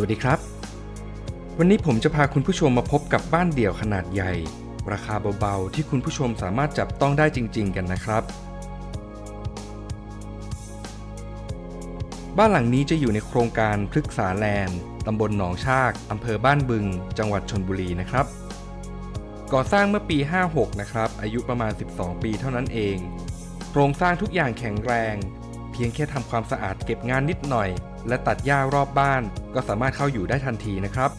สวัสดีครับ วันนี้ผมจะพาคุณผู้ชมมาพบกับบ้านเดี่ยวขนาดใหญ่ ราคาเบาๆ ที่คุณผู้ชมสามารถจับต้องได้จริง ๆ กันนะครับ บ้านหลังนี้จะอยู่ในโครงการพฤกษาแลนด์ตำบลหนองชากอำเภอบ้านบึง จังหวัดชนบุรีนะครับ ก่อสร้างเมื่อปี 56 นะครับ อายุประมาณ 12 ปีเท่านั้นเอง โครงสร้างทุกอย่างแข็งแรง เพียงแค่ทำความสะอาดเก็บงานนิดหน่อย และตัดหญ้ารอบบ้าน ก็สามารถเข้าอยู่ได้ทันทีนะครับ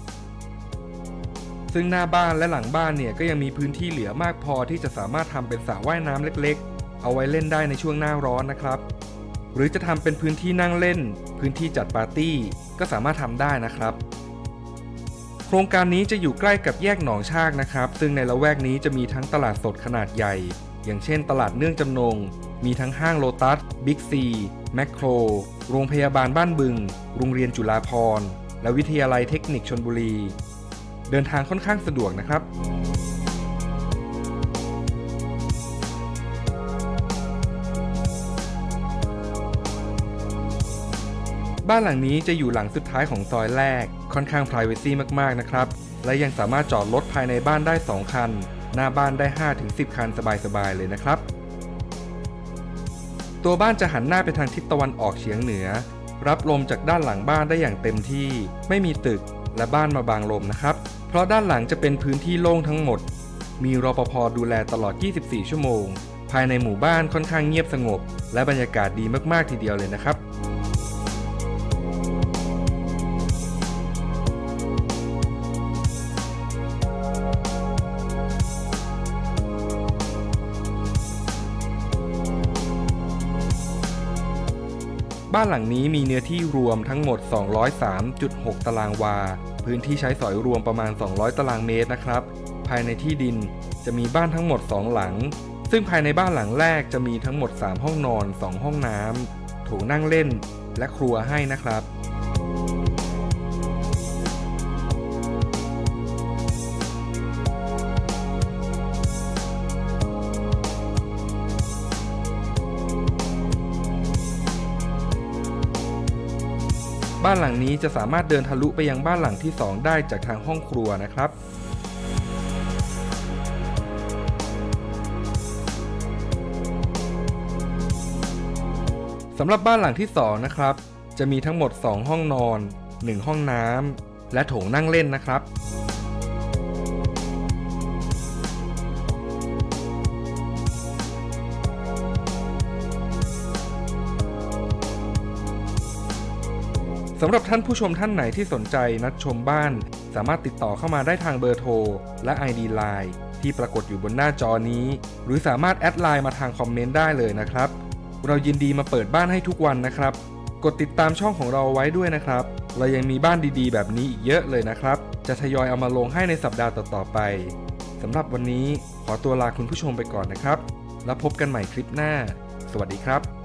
ซึ่งหน้าบ้านและหลังบ้านเนี่ยก็ยังมีพื้นที่เหลือมากพอที่จะสามารถทำเป็นสระว่ายน้ำเล็กๆ เอาไว้เล่นได้ในช่วงหน้าร้อนนะครับ หรือจะทำเป็นพื้นที่นั่งเล่น พื้นที่จัดปาร์ตี้ ก็สามารถทำได้นะครับโครงการนี้จะอยู่ใกล้กับแยกหนองชากนะครับ ซึ่งในละแวกนี้จะมีทั้งตลาดสดขนาดใหญ่ อย่างเช่นตลาดเนื่องจำนง มีทั้งห้างโลตัส บิ๊กซี แมคโคร โรงพยาบาลบ้านบึง โรงเรียนจุฬาภรณ์และวิทยาลัยเทคนิคชนบุรี เดินทางค่อนข้างสะดวกนะครับบ้านหลังนี้จะอยู่หลังสุดท้ายของซอยแรก ค่อนข้าง p r i เวซีมาก ๆ นะครับ และยังสามารถจอดรถภายในบ้านได้ 2 คัน หน้าบ้านได้ 5-10 คันสบายๆเลยนะครับ ตัวบ้านจะหันหน้าไปทางทิศตะวันออกเฉียงเหนือ รับลมจากด้านหลังบ้านได้อย่างเต็มที่ ไม่มีตึกและบ้านมาบางลมนะครับ เพราะด้านหลังจะเป็นพื้นที่โล่งทั้งหมด มีรปภดูแลตลอด 24 ชั่วโมง ภายในหมู่บ้านค่อนข้างเงียบสงบ และบรรยากาศดีมากๆทีเดียวเลยนะครับ บ้านหลังนี้มีเนื้อที่รวมทั้งหมด 203.6 ตารางวา พื้นที่ใช้สอยรวมประมาณ 200 ตารางเมตรนะครับ ภายในที่ดินจะมีบ้านทั้งหมด 2 หลัง ซึ่งภายในบ้านหลังแรกจะมีทั้งหมด 3 ห้องนอน 2 ห้องน้ำโถงนั่งเล่น และครัวให้นะครับ บ้านหลังนี้จะสามารถเดินทะลุไปยังบ้านหลังที่ 2 ได้จากทางห้องครัวนะครับสำหรับบ้านหลังที่ 2 นะครับ จะมีทั้งหมด 2 ห้องนอน 1 ห้องน้ำและโถงนั่งเล่นนะครับ สำหรับท่านผู้ชมท่านไหนที่สนใจนัดชมบ้าน สามารถติดต่อเข้ามาได้ทางเบอร์โทร และ ID Line ที่ปรากฏอยู่บนหน้าจอนี้ หรือสามารถแอดไลน์มาทางคอมเมนต์ได้เลยนะครับ เรายินดีมาเปิดบ้านให้ทุกวันนะครับ กดติดตามช่องของเราไว้ด้วยนะครับ เรายังมีบ้านดีๆ แบบนี้อีกเยอะเลยนะครับ จะทยอยเอามาลงให้ในสัปดาห์ต่อๆไปสำหรับวันนี้ขอตัวลาคุณผู้ชมไปก่อนนะครับ แล้วพบกันใหม่คลิปหน้า สวัสดีครับ